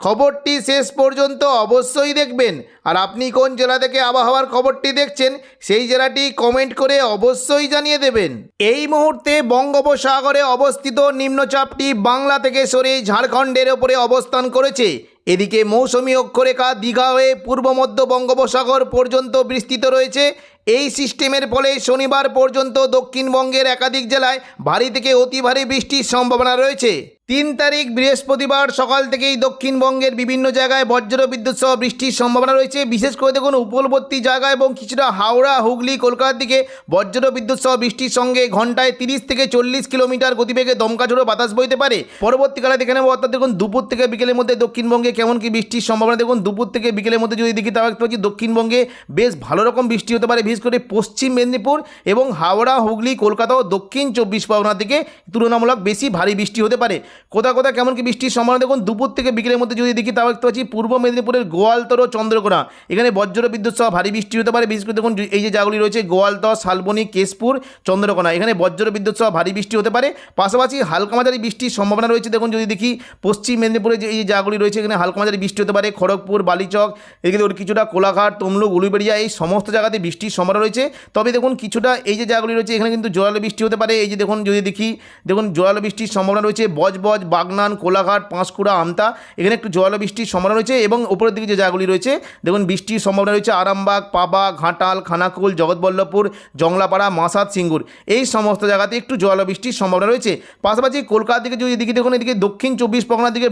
খবরটি শেষ পর্যন্ত অবশ্যই দেখবেন। আর আপনি কোন জেলা থেকে আবহাওয়ার খবরটি দেখছেন, সেই জেলাটি কমেন্ট করে অবশ্যই জানিয়ে দেবেন। এই মুহূর্তে বঙ্গোপসাগরে অবস্থিত নিম্নচাপটি বাংলা থেকে সরে ঝাড়খণ্ডের ওপরে অবস্থান করেছে। এদিকে মৌসুমি অক্ষরেখা দীঘা হয়ে পূর্ব মধ্য বঙ্গোপসাগর পর্যন্ত বিস্তৃত রয়েছে। এই সিস্টেমের ফলে শনিবার পর্যন্ত দক্ষিণবঙ্গের একাধিক জেলায় ভারী থেকে অতি ভারী বৃষ্টির সম্ভাবনা রয়েছে। তিন তারিখ বৃহস্পতিবার সকাল থেকেই দক্ষিণবঙ্গের বিভিন্ন জায়গায় বজ্র বিদ্যুৎ সহ বৃষ্টির সম্ভাবনা রয়েছে। বিশেষ করে দেখুন, উপকূলবর্তী জায়গা এবং কিছুটা হাওড়া, হুগলি, কলকাতার দিকে বজ্র বিদ্যুৎ সহ বৃষ্টির সঙ্গে ঘন্টায় তিরিশ থেকে চল্লিশ কিলোমিটার গতিবেগে দমকা ঝোড়ো বাতাস বইতে পারে। পরবর্তীকালে দেখে নেব, অর্থাৎ দেখুন, দুপুর থেকে বিকেলের মধ্যে দক্ষিণবঙ্গে কেমন কি বৃষ্টির সম্ভাবনা। দেখুন, দুপুর থেকে বিকেলের মধ্যে যদি দেখি, তাহলে পাচ্ছি দক্ষিণবঙ্গে বেশ ভালো রকম বৃষ্টি হতে পারে, বিশেষ করে পশ্চিম মেদিনীপুর এবং হাওড়া, হুগলি, কলকাতা ও দক্ষিণ চব্বিশ পরগনার দিকে তুলনামূলক বেশি ভারী বৃষ্টি হতে পারে। কোথাও কোথাও কেমন কি বৃষ্টির সম্ভাবনা? দেখুন, দুপুর থেকে বিকেলের মধ্যে যদি দেখি, তাও দেখতে পাচ্ছি পূর্ব মেদিনীপুরের গোয়ালতর ও চন্দ্রকোনা। এখানে বজ্র বিদ্যুৎ সহ ভারী বৃষ্টি হতে পারে। বিশেষ করে দেখুন, এই যে জায়গাগুলি রয়েছে গোয়ালতর শালবনি, কেশপুর, চন্দ্রকোনা। এখানে বজ্র বিদ্যুৎ সহ ভারী বৃষ্টি হতে পারে। পাশাপাশি হালকা মাঝারি বৃষ্টির সম্ভাবনা রয়েছে। দেখুন, যদি দেখি পশ্চিম মেদিনীপুরে যে এই যে জায়গাগুলি রয়েছে, এখানে হালকা মাঝারি বৃষ্টি হতে পারে। খড়গপুর, বালিচক, এদিকে দেখুন, কিছুটা কোলাঘাট, তমলুক, উলুবেড়িয়া, এই সমস্ত জায়গাতে বৃষ্টির সম্ভাবনা রয়েছে। তবে দেখুন, কিছুটা এই যে জায়গাগুলি রয়েছে, এখানে কিন্তু জোরালো বৃষ্টি হতে পারে। এই যে দেখুন, যদি দেখি, দেখুন, জোরালো বৃষ্টির সম্ভাবনা রয়েছে। বজবজ বাগনান, কোলাঘাট, পাঁশকুড়া, আমতা, এখানে একটু জোরালো বৃষ্টির সম্ভাবনা রয়েছে এবং উপরের দিকে যে জায়গাগুলি রয়েছে, দেখুন বৃষ্টির সম্ভাবনা রয়েছে আরামবাগ, পাবা, ঘাটাল, খানাকুল, জগৎবল্লভপুর, জংলাপাড়া, মাসাদ, সিঙ্গুর। এই সমস্ত জায়গাতে একটু জোরালো বৃষ্টির সম্ভাবনা রয়েছে। পাশাপাশি কলকাতার দিকে যদি দিকে দেখুন, এদিকে দক্ষিণ চব্বিশ পরগনার দিকে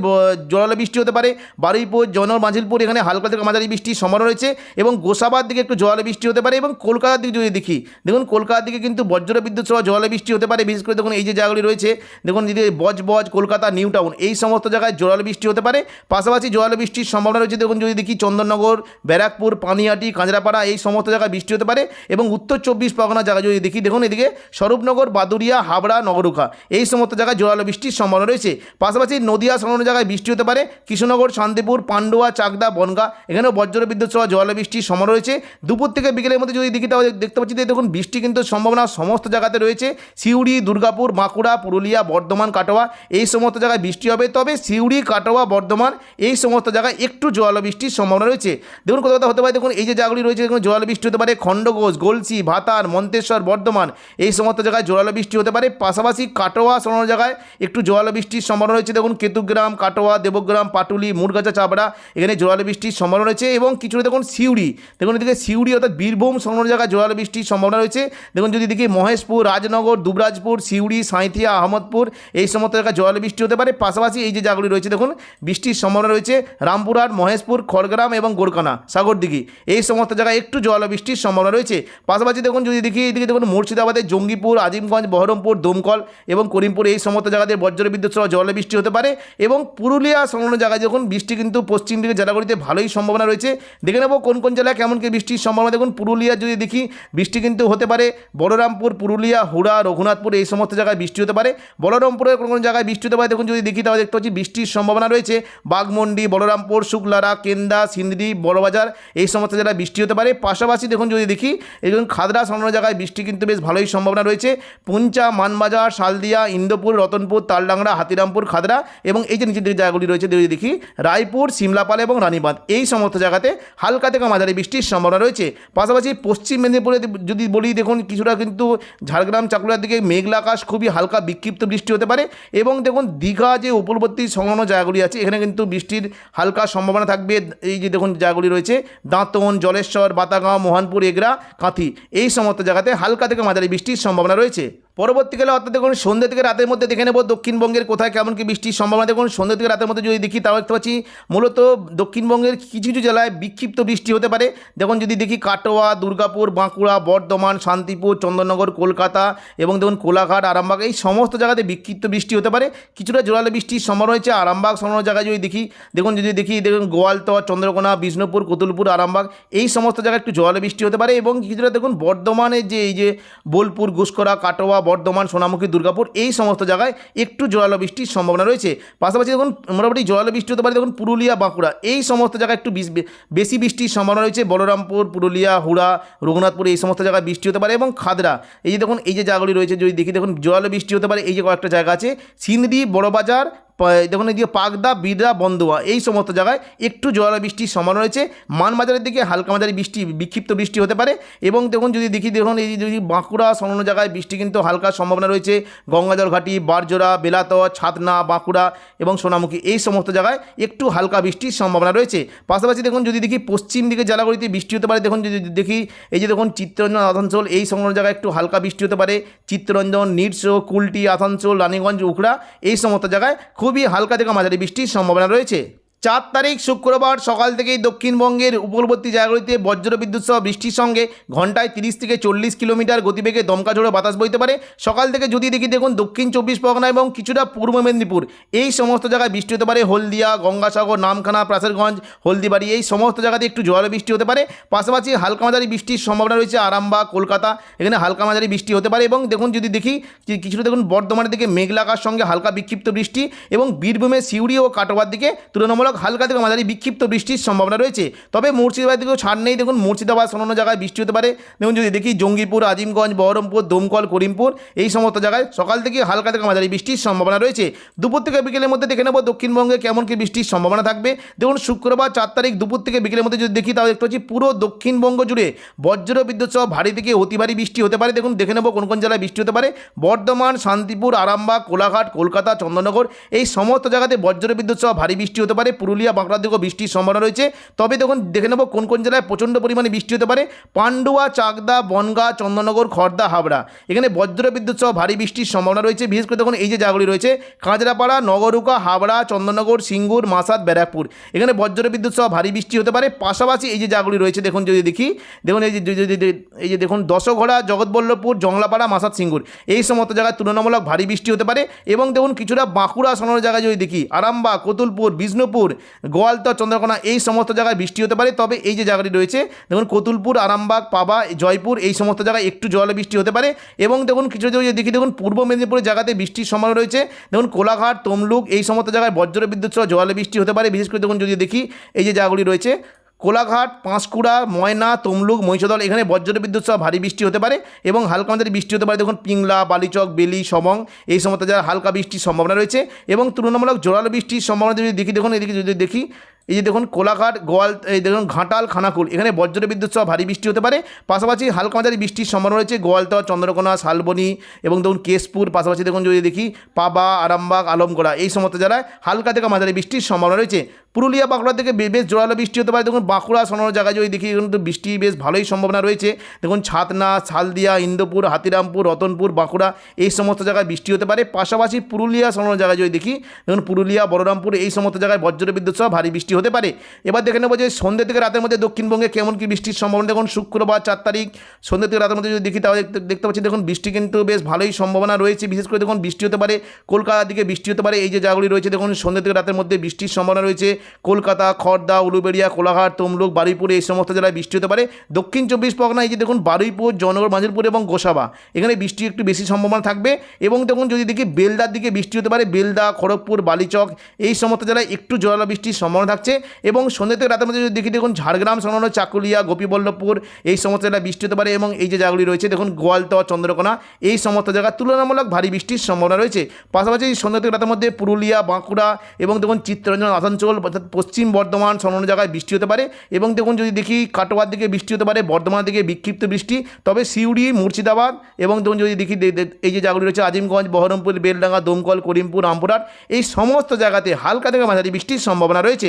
জোরালো বৃষ্টি হতে পারে। বারুইপুর জনর মাঝিলপুর, এখানে হালকা থেকে মাঝারি বৃষ্টির সম্ভাবনা রয়েছে এবং গোসাবার দিকে একটু জোরালো বৃষ্টি হতে পারে এবং কলকাতার দিকে যদি দেখি, দেখুন কলকাতার দিকে কিন্তু বজ্র বিদ্যুৎ সহ জোরালো বৃষ্টি হতে পারে। বিশেষ করে দেখুন এই যে জায়গাগুলি রয়েছে, দেখুন যদি বজ বজ কলকাতা, নিউ টাউন। এই সমস্ত জায়গায় জোরালো বৃষ্টি হতে পারে। পাশাপাশি জোরালো বৃষ্টির সম্ভাবনা রয়েছে। দেখুন, যদি দেখি চন্দননগর, ব্যারাকপুর, পানিহাটি, কাঁচরাপাড়া, এই সমস্ত জায়গায় বৃষ্টি হতে পারে এবং উত্তর চব্বিশ পরগনা জায়গায় যদি দেখি, দেখুন এদিকে স্বরূপনগর বাদুরিয়া হাবড়া, নগরুখা, এই সমস্ত জায়গায় জোরালো বৃষ্টির সম্ভাবনা রয়েছে। পাশাপাশি নদিয়া সংলগ্ন জায়গায় বৃষ্টি হতে পারে। কৃষ্ণনগর, শান্তিপুর, পান্ডুয়া, চাকদা, বনগা, এখানেও বজ্র বিদ্যুৎ সহ জোরালো বৃষ্টির সম্ভাবনা রয়েছে। দুপুর থেকে বিকেলের মধ্যে যদি তাহলে দেখতে পাচ্ছি যে, দেখুন, বৃষ্টি কিন্তু সম্ভাবনা সমস্ত জায়গাতে রয়েছে। সিউড়ি, দুর্গাপুর বাঁকুড়া পুরুলিয়া, বর্ধমান, কাটোয়া, এই সমস্ত জায়গায় বৃষ্টি হবে, তবে সিউড়ি, কাটোয়া, বর্ধমান এই সমস্ত জায়গায় একটু জোয়ালো বৃষ্টির সম্ভাবনা রয়েছে। দেখুন কোথাও কোথাও হতে পারে, দেখুন এই যে জায়গাগুলি রয়েছে, দেখুন জোয়ালো বৃষ্টি হতে পারে খণ্ডঘোষ, গলসি, ভাতার, মন্তেশ্বর, বর্ধমান এই সমস্ত জায়গায় জোরালো বৃষ্টি হতে পারে। পাশাপাশি কাটোয়া সমস্ত জায়গায় একটু জোরালো বৃষ্টির সম্ভাবনা রয়েছে। দেখুন কেতুগ্রাম, কাটোয়া, দেবগ্রাম, পাটুলি মুরগাছা চাপড়া এখানে জোরালো বৃষ্টির সম্ভাবনা রয়েছে এবং কিছুটা দেখুন সিউড়ি, দেখুন এদিকে সিউড়ি অর্থাৎ বীরভূম সংলগ্ন জায়গায় জোরালো বৃষ্টির সম্ভাবনা রয়েছে। দেখুন যদি দেখি মহেশপুর, রাজনগর, দুবরাজপুর, সিউড়ি, সাঁইথিয়া, আহমদপুর এই সমস্ত জায়গায় জোরালো বৃষ্টি হতে পারে। পাশাপাশি এই যে জায়গাগুলি রয়েছে, দেখুন, বৃষ্টির সম্ভাবনা রয়েছে রামপুরহাট, মহেশপুর, খড়গ্রাম এবং গোরকানা সাগরদিঘি। এই সমস্ত জায়গায় একটু জল বৃষ্টির সম্ভাবনা রয়েছে। পাশাপাশি দেখুন, যদি দেখি এইদিকে দেখুন মুর্শিদাবাদের জঙ্গিপুর, আজিমগঞ্জ, বহরমপুর, দমকল এবং করিমপুর, এই সমস্ত জায়গাতে বজ্র বিদ্যুৎ সহ জল বৃষ্টি হতে পারে এবং পুরুলিয়া সংলগ্ন জায়গায়, দেখুন, বৃষ্টি কিন্তু পশ্চিম দিকে জেলাগুলিতে ভালোই সম্ভাবনা রয়েছে। দেখে নেব কোন কোন জেলায় কেমন কি বৃষ্টির সম্ভাবনা। দেখুন, পুরুলিয়া যদি দেখি, বৃষ্টি কিন্তু হতে পারে। বলরামপুর, পুরুলিয়া, হুড়া, রঘুনাথপুর, এই সমস্ত জায়গায় বৃষ্টি হতে পারে। বলরামপুরের কোন কোন জায়গায় বৃষ্টি হতে দেখুন যদি দেখি তাহলে দেখতে পাচ্ছি বৃষ্টির সম্ভাবনা রয়েছে। বাগমন্ডি বলরামপুর, শুক্লারা, কেন্দা, সিন্দি, বড়বাজার, এই সমস্ত জায়গায় বৃষ্টি হতে পারে। পাশাপাশি দেখুন যদি দেখি দেখুন খাদরা সংলগ্ন জায়গায় বৃষ্টি কিন্তু বেশ ভালোই সম্ভাবনা রয়েছে। পুঞ্চা, মানবাজার, শালদিয়া, ইন্দোপুর, রতনপুর, তালডাংরা, হাতিরামপুর, খাদরা এবং এই যে নিচের দিকে জায়গাগুলি রয়েছে, যদি দেখি, রায়পুর, সিমলাপাল এবং রানীবাঁধ, এই সমস্ত জায়গাতে হালকা থেকে মাঝারি বৃষ্টির সম্ভাবনা রয়েছে। পাশাপাশি পশ্চিম মেদিনীপুরে যদি বলি, দেখুন, কিছুটা কিন্তু ঝাড়গ্রাম চাকুলার দিকে মেঘলা আকাশ, খুবই হালকা বিক্ষিপ্ত বৃষ্টি হতে পারে এবং দেখুন দীঘা যে উপলব্ধি সংলগ্ন জায়গাগুলি আছে, এখানে কিন্তু বৃষ্টির হালকা সম্ভাবনা থাকবে। এই যে দেখুন জায়গাগুলি রয়েছে দাঁতন জলেশ্বর, বাতাগাঁও, মোহনপুর, এগরা, কাঁথি, এই সমস্ত জায়গাতে হালকা থেকে মাঝারি বৃষ্টির সম্ভাবনা রয়েছে। পরবর্তীকালে অর্থাৎ দেখুন, সন্ধ্যে থেকে রাতের মধ্যে দেখে নেব দক্ষিণবঙ্গের কোথায় কেমন কি বৃষ্টির সম্ভাবনা। দেখুন, সন্ধ্যে থেকে রাতের মধ্যে যদি দেখি, তাও দেখতে পাচ্ছি মূলত দক্ষিণবঙ্গের কিছু কিছু জেলায় বিক্ষিপ্ত বৃষ্টি হতে পারে। দেখুন, যদি দেখি কাটোয়া, দুর্গাপুর, বাঁকুড়া, বর্ধমান, শান্তিপুর, চন্দননগর, কলকাতা এবং দেখুন, কোলাঘাট, আরামবাগ এই সমস্ত জায়গাতে বিক্ষিপ্ত বৃষ্টি হতে পারে। কিছুটা জোরালো বৃষ্টির সম্ভাবনা রয়েছে। আরামবাগ সমস্ত জায়গায় যদি দেখি, দেখুন, যদি দেখি, দেখুন, গোয়ালতর, চন্দ্রকোনা, বিষ্ণুপুর, কতুলপুর, আরামবাগ এই সমস্ত জায়গায় একটু জোরালো বৃষ্টি হতে পারে এবং কিছুটা দেখুন, বর্ধমানের যে এই যে বোলপুর ঘুষকরা কাটোয়া বর্ধমান, সোনামুখী, দুর্গাপুর এই সমস্ত জায়গায় একটু জোরালো বৃষ্টির সম্ভাবনা রয়েছে। পাশাপাশি দেখুন, মোটামুটি জোরালো বৃষ্টি হতে পারে দেখুন পুরুলিয়া, বাঁকুড়া। এই সমস্ত জায়গায় একটু বেশি বৃষ্টির সম্ভাবনা রয়েছে। বলরামপুর, পুরুলিয়া, হুড়া, রঘুনাথপুর এই সমস্ত জায়গায় বৃষ্টি হতে পারে এবং খাদরা। এই যে দেখুন, এই যে জায়গাগুলি রয়েছে, যদি দেখি দেখুন, জোরালো বৃষ্টি হতে পারে। এই যে কয়েকটা জায়গা আছে সিন্দি বড়বাজার দেখুন, এদিকে পাকদা বিদরা বন্দুয়া এই সমস্ত জায়গায় একটু জোয়ারা বৃষ্টির সম্ভাবনা রয়েছে। মানবাজারের দিকে হালকা মাঝারি বৃষ্টি, বিক্ষিপ্ত বৃষ্টি হতে পারে। এবং দেখুন, যদি দেখি, দেখুন, এই যদি বাঁকুড়া সংলগ্ন জায়গায় বৃষ্টি কিন্তু হালকা সম্ভাবনা রয়েছে। গঙ্গাজল ঘাটি, বারজোড়া বেলাতর ছাতনা, বাঁকুড়া এবং সোনামুখী, এই সমস্ত জায়গায় একটু হালকা বৃষ্টির সম্ভাবনা রয়েছে। পাশাপাশি দেখুন, যদি দেখি, পশ্চিম দিকে জেলাগুলিতে বৃষ্টি হতে পারে। দেখুন, যদি দেখি, এই যে দেখুন, চিত্তরঞ্জন, আসানসোল, এই সংলগ্ন জায়গায় একটু হালকা বৃষ্টি হতে পারে। চিত্তরঞ্জন নিটসো কুলটি, আসানসোল, রানীগঞ্জ, উখড়া, এই সমস্ত জায়গায় খুবই হালকা থেকে মাঝারি বৃষ্টির সম্ভাবনা রয়েছে। চার তারিখ শুক্রবার সকাল থেকেই দক্ষিণবঙ্গের উপকূলবর্তী জায়গাগুলিতে বজ্র বিদ্যুৎ সহ বৃষ্টির সঙ্গে ঘন্টায় তিরিশ থেকে চল্লিশ কিলোমিটার গতিবেগে দমকা ঝোড়ো বাতাস বইতে পারে। সকাল থেকে যদি দেখি দেখুন দক্ষিণ চব্বিশ পরগনা এবং কিছুটা পূর্ব মেদিনীপুর, এই সমস্ত জায়গায় বৃষ্টি হতে পারে। হলদিয়া, গঙ্গাসাগর, নামখানা প্রাসেরগঞ্জ হলদিবাড়ি, এই সমস্ত জায়গাতে একটু জোয়ারে বৃষ্টি হতে পারে। পাশাপাশি হালকা মাঝারি বৃষ্টির সম্ভাবনা রয়েছে আরামবাগ, কলকাতা, এখানে হালকা মাঝারি বৃষ্টি হতে পারে এবং দেখুন যদি দেখি কিছুটা দেখুন বর্ধমানের দিকে মেঘলাকার সঙ্গে হালকা বিক্ষিপ্ত বৃষ্টি এবং বীরভূমের সিউড়ি ও কাটোয়ার দিকে তুলনামূলক হালকা থেকে মাঝারি বিক্ষিপ্ত বৃষ্টির সম্ভাবনা রয়েছে। তবে মুর্শিদাবাদ দিকেও ছাড় নেই। দেখুন, মুর্শিদাবাদ অন্যান্য জায়গায় বৃষ্টি হতে পারে। দেখুন, যদি দেখি জঙ্গিপুর, আজিমগঞ্জ, বহরমপুর, দমকল, করিমপুর, এই সমস্ত জায়গায় সকাল থেকে হালকা থেকে মাঝারি বৃষ্টির সম্ভাবনা রয়েছে। দুপুর থেকে বিকেলের মধ্যে দেখে নেব দক্ষিণবঙ্গে কেমন কি বৃষ্টির সম্ভাবনা থাকবে। দেখুন, শুক্রবার চার তারিখ দুপুর থেকে বিকেলের মধ্যে যদি দেখি, তাহলে দেখতে পাচ্ছি পুরো দক্ষিণবঙ্গ জুড়ে বজ্র বিদ্যুৎ সহ ভারী থেকে অতি ভারী বৃষ্টি হতে পারে। দেখুন, দেখে নেব কোন কোন জেলায় বৃষ্টি হতে পারে। বর্ধমান, শান্তিপুর, আরামবাগ, কোলাঘাট, কলকাতা চন্দননগর এই সমস্ত জায়গাতে বজ্র বিদ্যুৎ সহ ভারী বৃষ্টি হতে পারে। পুরুলিয়া, বাঁকুড়ার দিকেও বৃষ্টির সম্ভাবনা রয়েছে। তবে দেখুন, দেখে নেব কোন কোন জেলায় প্রচণ্ড পরিমাণে বৃষ্টি হতে পারে। পান্ডুয়া, চাকদা, বনগাঁ, চন্দননগর খড়দা হাবড়া। এখানে বজ্র বিদ্যুৎ সহ ভারী বৃষ্টির সম্ভাবনা রয়েছে। বিশেষ করে দেখুন, এই যে জায়গাগুলি রয়েছে কাঁচরাপাড়া নগরুকা, হাবড়া, চন্দননগর, সিঙ্গুর, মাসাদ, ব্যারাকপুর। এখানে বজ্র বিদ্যুৎ সহ ভারী বৃষ্টি হতে পারে। পাশাপাশি এই যে জায়গাগুলি রয়েছে, দেখুন, যদি দেখি, দেখুন, এই যে এই যে দেখুন, দশঘোড়া, জগৎবল্লভপুর, জংলাপাড়া, মাসাদ, সিঙ্গুর। এই সমস্ত জায়গায় তুলনামূলক ভারী বৃষ্টি হতে পারে। এবং দেখুন, কিছুটা বাঁকুড়া সোনার জায়গায় যদি দেখি আরামবা কতুলপুর, বিষ্ণুপুর গোয়ালতর চন্দ্রকোনা এই সমস্ত জায়গায় বৃষ্টি হতে পারে। তবে এই যে জায়গাটি রয়েছে, দেখুন কতুলপুর, আরামবাগ, পাবা, জয়পুর এই সমস্ত জায়গায় একটু জল বৃষ্টি হতে পারে। এবং দেখুন কিছু দেখি, দেখুন পূর্ব মেদিনীপুরের জায়গাতে বৃষ্টির সময় রয়েছে। দেখুন কোলাঘাট, তমলুক এই সমস্ত জায়গায় বজ্র বিদ্যুৎ সহ জল বৃষ্টি হতে পারে। বিশেষ করে দেখুন যদি দেখি, এই যে জায়গাগুলি রয়েছে কোলাঘাট, পাঁশকুড়া, ময়না, তমলুক, মহিষাদল, এখানে বজ্র বিদ্যুৎ সহ ভারী বৃষ্টি হতে পারে এবং হালকা মাঝারি বৃষ্টি হতে পারে। দেখুন, পিংলা, বালিচক, বেলি, সমং এই সমস্ত জায়গায় হালকা বৃষ্টির সম্ভাবনা রয়েছে এবং তুলনামূলক জোরালো বৃষ্টির সম্ভাবনা যদি দেখি, দেখুন, এদিকে যদি দেখি এই যে দেখুন কোলাঘাট, গোয়াল, এই দেখুন ঘাটাল, খানাকুল। এখানে বজ্র বিদ্যুৎ সহ ভারী বৃষ্টি হতে পারে। পাশাপাশি হালকা মাঝারি বৃষ্টির সম্ভাবনা রয়েছে। গোয়ালতর চন্দ্রকোনা, শালবনি এবং দেখুন কেশপুর। পাশাপাশি দেখুন যদি দেখি পাবা, আরামবাগ, আলমগড়া এই সমস্ত জেলায় হালকা থেকে মাঝারি বৃষ্টির সম্ভাবনা রয়েছে। পুরুলিয়া, বাঁকুড়া থেকে বেশ জোরালো বৃষ্টি হতে পারে। দেখুন বাঁকুড়া সোনার জায়গায় যদি দেখি কিন্তু বৃষ্টি বেশ ভালোই সম্ভাবনা রয়েছে। দেখুন ছাতনা, শালদিয়া, ইন্দোপুর, হাতিরামপুর, রতনপুর, বাঁকুড়া এই সমস্ত জায়গায় বৃষ্টি হতে পারে। পাশাপাশি পুরুলিয়া সোনার জায়গায় যদি দেখি, দেখুন পুরুলিয়া, বলরামপুর এই সমস্ত জায়গায় বজ্র বিদ্যুৎ সহ ভারী বৃষ্টি হতে পারে। এবার দেখে নেব যে সন্ধ্যে থেকে রাতের মধ্যে দক্ষিণবঙ্গে কেমন কি বৃষ্টির সম্ভাবনা। দেখুন শুক্রবার চার তারিখ সন্ধ্যে থেকে রাতের মধ্যে যদি দেখি, তাহলে দেখতে পাচ্ছি, দেখুন, বৃষ্টি কিন্তু বেশ ভালোই সম্ভাবনা রয়েছে। বিশেষ করে দেখুন, বৃষ্টি হতে পারে, কলকাতার দিকে বৃষ্টি হতে পারে। এই যে জায়গাগুলি রয়েছে, দেখুন, সন্ধ্যে থেকে রাতের মধ্যে বৃষ্টির সম্ভাবনা রয়েছে। কলকাতা, খড়দা, উলুবেড়িয়া, কোলাঘাট, তমলুক, বারুইপুর, এই সমস্ত জেলায় বৃষ্টি হতে পারে। দক্ষিণ চব্বিশ পরগনা, এই যে দেখুন, বারুইপুর জনগর মাঝিরপুর এবং গোসাবা, এখানে বৃষ্টি একটু বেশি সম্ভাবনা থাকবে। এবং দেখুন, যদি দেখি, বেলদার দিকে বৃষ্টি হতে পারে, বেলদা, খড়গপুর, বালিচক, এই সমস্ত জেলায় একটু জোরালো বৃষ্টির সম্ভাবনা থাকছে। এবং সন্ধ্যে থেকে রাতের মধ্যে যদি দেখি, দেখুন ঝাড়গ্রাম, সংলগ্ন চাকুলিয়া, গোপীবল্লভপুর, এই সমস্ত জেলায় বৃষ্টি হতে পারে এবং এই যে জায়গাগুলি রয়েছে, দেখুন গোয়ালতর চন্দ্রকোনা, এই সমস্ত জায়গায় তুলনামূলক ভারী বৃষ্টির সম্ভাবনা রয়েছে। পাশাপাশি সন্ধ্যা থেকে রাতের মধ্যে পুরুলিয়া, বাঁকুড়া এবং দেখুন চিত্তরঞ্জন, আসানসোল, অর্থাৎ পশ্চিম বর্ধমান সংলগ্ন জায়গায় বৃষ্টি হতে পারে এবং দেখুন যদি দেখি কাটোয়ার দিকে বৃষ্টি হতে পারে, বর্ধমানের দিকে বিক্ষিপ্ত বৃষ্টি, তবে সিউড়ি, মুর্শিদাবাদ এবং দেখুন যদি দেখি এই যে জায়গাগুলি রয়েছে, আজিমগঞ্জ, বহরমপুর, বেলডাঙ্গা, দমকল, করিমপুর, রামপুরহাট, এই সমস্ত জায়গাতে হালকা থেকে মাঝারি বৃষ্টির সম্ভাবনা রয়েছে।